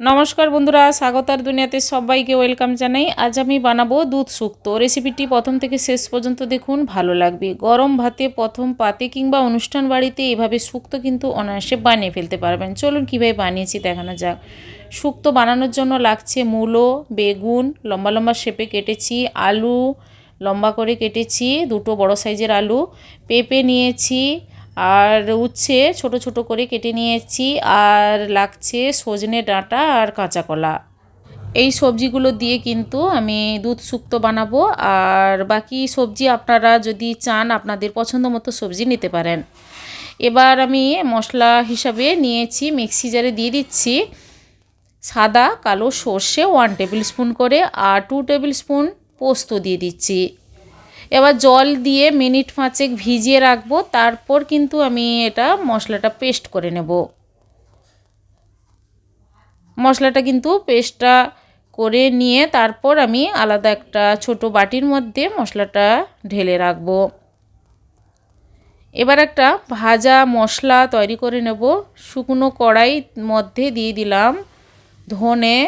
নমস্কার বন্ধুরা, স্বাগতার দুনিয়াতে সবাইকে ওয়েলকাম জানাই। আজ আমি বানাবো দুধ শুক্তো রেসিপিটি প্রথম থেকে শেষ পর্যন্ত দেখুন, ভালো লাগবে। গরম ভাতে প্রথম পাতে কিংবা অনুষ্ঠান বাড়িতে এভাবে শুক্তো কিন্তু অনায়াসে বানিয়ে ফেলতে পারবেন। চলুন কীভাবে বানিয়েছি দেখানো যাক। শুক্তো বানানোর জন্য লাগছে মূলো, বেগুন, লম্বা লম্বা শেপে কেটেছি, আলু লম্বা করে কেটেছি, দুটো বড় সাইজের আলু। পেঁপে নিয়েছি আর উচ্ছে ছোট ছোট করে কেটে নিয়েছি, আর লাগছে সজনে ডাঁটা আর কাঁচা কলা। এই সবজিগুলো দিয়ে কিন্তু আমি দুধ শুক্তো বানাবো, আর বাকি সবজি আপনারা যদি চান আপনাদের পছন্দ মতো সবজি নিতে পারেন। এবার আমি মশলা হিসাবে নিয়েছি, মিক্সি জারে দিয়ে দিচ্ছি সাদা কালো সর্ষে ওয়ান টেবিল স্পুন করে, আর টু টেবিল স্পুন পোস্ত দিয়ে দিচ্ছি। এবার জল দিয়ে মিনিট পাঁচেক ভিজিয়ে রাখব, তারপর কিন্তু আমি এটা মশলাটা পেস্ট করে নেব। মশলাটা কিন্তু পেস্টটা করে নিয়ে তারপর আমি আলাদা একটা ছোট বাটির মধ্যে মশলাটা ঢেলে রাখব। এবার একটা ভাজা মশলা তৈরি করে নেব। শুকনো কড়াই মধ্যে দিয়ে দিলাম ধনে,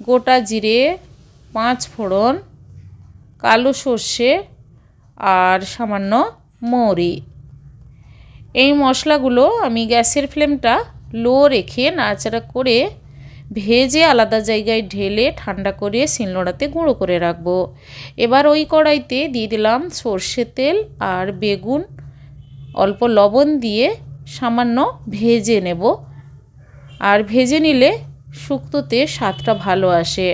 গোটা জিরে, পাঁচ ফোড়ন কালো সর্ষে আর সামান্য মৌরি। এই মশলাগুলো আমি গ্যাসের ফ্লেমটা লো রেখে নাড়াচাড়া করে ভেজে আলাদা জায়গায় ঢেলে ঠান্ডা করে শিলনোড়াতে গুঁড়ো করে রাখব। এবার ওই কড়াইতে দিয়ে দিলাম সর্ষে তেল আর বেগুন। অল্প লবণ দিয়ে সামান্য ভেজে নেব। আর ভেজে নিলে শুক্তোতে স্বাদটা ভালো আসে।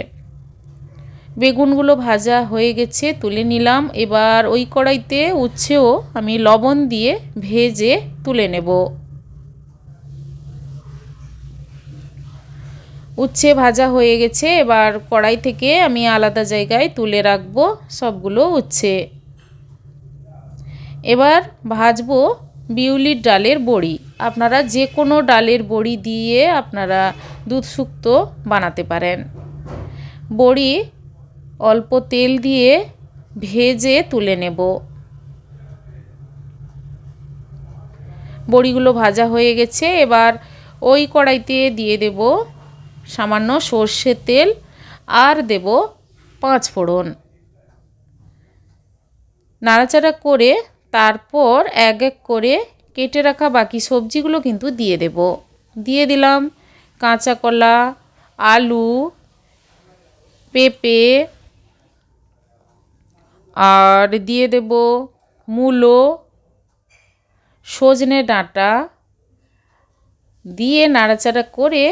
বেগুনগুলো ভাজা হয়ে গেছে, তুলে নিলাম। এবার ওই কড়াইতে উচ্ছেও আমি লবণ দিয়ে ভেজে তুলে নেব। উচ্ছে ভাজা হয়ে গেছে, এবার কড়াই থেকে আমি আলাদা জায়গায় তুলে রাখব সবগুলো উচ্ছে। এবার ভাজবো বিউলির ডালের বড়ি। আপনারা যে কোনো ডালের বড়ি দিয়ে আপনারা দুধ শুক্তো বানাতে পারেন। বড়ি অল্প তেল দিয়ে ভেজে তুলে নেব। বড়িগুলো ভাজা হয়ে গেছে। এবার ওই কড়াইতে দিয়ে দেব সামান্য সর্ষের তেল আর দেব পাঁচ ফোড়ন। নাড়াচাড়া করে তারপর এক এক করে কেটে রাখা বাকি সবজিগুলো কিন্তু দিয়ে দেব। দিয়ে দিলাম কাঁচা কলা, আলু, পেঁপে আর দিয়ে দেব মূলো, সজনে ডাঁটা। দিয়ে নাড়াচাড়া করে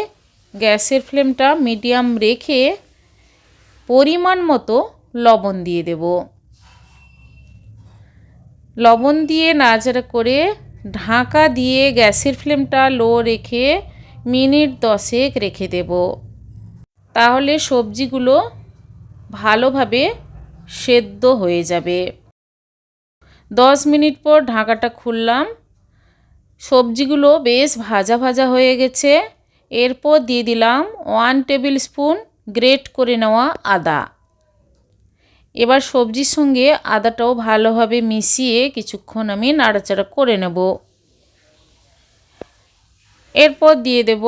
গ্যাসের ফ্লেমটা মিডিয়াম রেখে পরিমাণ মতো লবণ দিয়ে দেব। লবণ দিয়ে নাড়াচাড়া করে ঢাকা দিয়ে গ্যাসের ফ্লেমটা লো রেখে মিনিট দশেক রেখে দেব। তাহলে সবজিগুলো ভালোভাবে সেদ্ধ হয়ে যাবে। দশ মিনিট পর ঢাকাটা খুললাম। সবজিগুলো বেশ ভাজা ভাজা হয়ে গেছে। এরপর দিয়ে দিলাম ওয়ান টেবিল স্পুন গ্রেট করে নেওয়া আদা। এবার সবজির সঙ্গে আদাটাও ভালোভাবে মিশিয়ে কিছুক্ষণ আমি নাড়াচাড়া করে নেব। এরপর দিয়ে দেব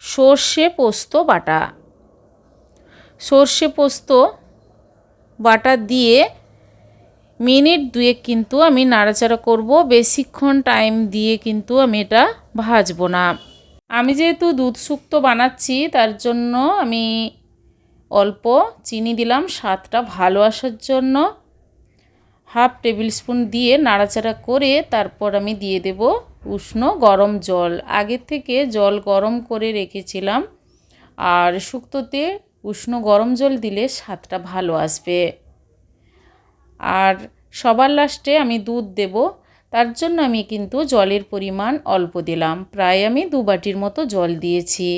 সর্ষে পোস্ত বাটা। সর্ষে পোস্ত বাটা দিয়ে মিনিট দুয়েক কিন্তু আমি নাড়াচাড়া করব। বেশিক্ষণ টাইম দিয়ে কিন্তু আমি এটা ভাজবো না। আমি যেহেতু দুধ শুক্তো বানাচ্ছি, তার জন্য আমি অল্প চিনি দিলাম। স্বাদটা ভালো আসার জন্য হাফ টেবিল স্পুন দিয়ে নাড়াচাড়া করে তারপর আমি দিয়ে দেব উষ্ণ গরম জল। আগের থেকে জল গরম করে রেখেছিলাম। আর শুক্তোতে উষ্ণ গরম জল দিলে স্বাদটা ভালো আসবে। আর সবার লাস্টে আমি দুধ দেব, তার জন্য আমি কিন্তু জলের পরিমাণ অল্প দিলাম। প্রায় আমি দু বাটির মতো জল দিয়েছি।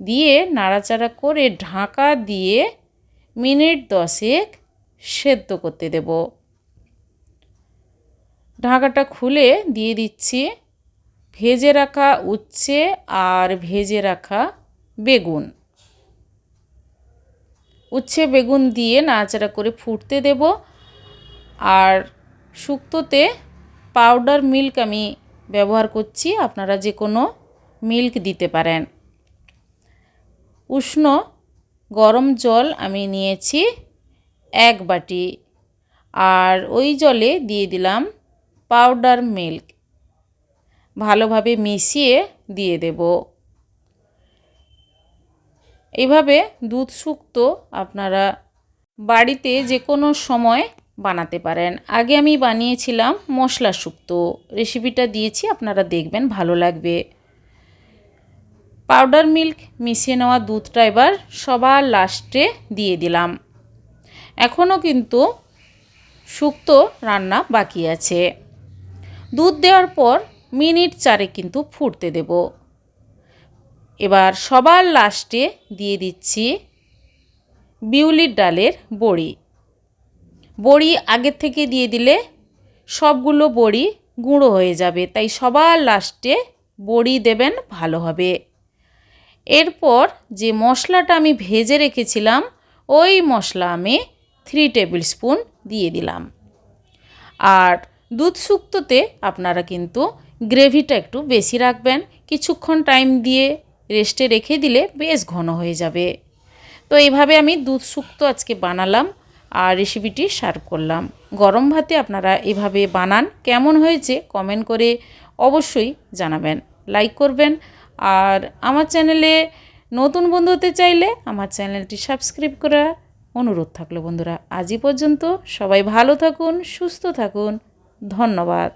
দিয়ে নাড়াচাড়া করে ঢাকা দিয়ে মিনিট দশেক সেদ্ধ করতে দেব। ঢাকাটা খুলে দিয়ে দিচ্ছি। ভেজে রাখা উচ্ছে আর ভেজে রাখা বেগুন। উচ্ছে বেগুন দিয়ে নাড়াচাড়া করে ফুটতে দেব। আর শুক্তোতে পাউডার মিল্ক আমি ব্যবহার করছি, আপনারা যে কোনো মিল্ক দিতে পারেন। উষ্ণ গরম জল আমি নিয়েছি এক বাটি। আর ওই জলে দিয়ে দিলাম পাউডার মিল্ক ভালোভাবে মিশিয়ে দিয়ে দেব। এইভাবে দুধ শুক্তো আপনারা বাড়িতে যে কোনো সময় বানাতে পারেন। আগে আমি বানিয়েছিলাম মশলা শুক্তো। রেসিপিটা দিয়েছি, আপনারা দেখবেন, ভালো লাগবে। পাউডার মিল্ক মিশিয়ে নেওয়া দুধটা এবার সবার লাস্টে দিয়ে দিলাম। এখনও কিন্তু শুক্তো রান্না বাকি আছে। দুধ দেওয়ার পর মিনিট চারে কিন্তু ফুটতে দেব। এবার সবার লাস্টে দিয়ে দিচ্ছি বিউলির ডালের বড়ি। বড়ি আগের থেকে দিয়ে দিলে সবগুলো বড়ি গুঁড়ো হয়ে যাবে, তাই সবার লাস্টে বড়ি দেবেন ভালো হবে। এরপর যে মশলাটা আমি ভেজে রেখেছিলাম, ওই মশলা আমি থ্রি টেবিল স্পুন দিয়ে দিলাম। আর দুধ শুক্তোতে আপনারা কিন্তু গ্রেভিটা একটু বেশি রাখবেন, কিছুক্ষণ টাইম দিয়ে রেস্টে রেখে দিলে বেশ ঘন হয়ে যাবে। তো এইভাবে আমি দুধ শুক্তো আজকে বানালাম আর রেসিপিটি সার্ভ করলাম। গরম ভাতে আপনারা এভাবে বানান, কেমন হয়েছে কমেন্ট করে অবশ্যই জানাবেন। লাইক করবেন আর আমার চ্যানেলে নতুন বন্ধু হতে চাইলে আমার চ্যানেলটি সাবস্ক্রাইব করা অনুরোধ থাকল বন্ধুরা। আজই পর্যন্ত সবাই ভালো থাকুন, সুস্থ থাকুন। ধন্যবাদ।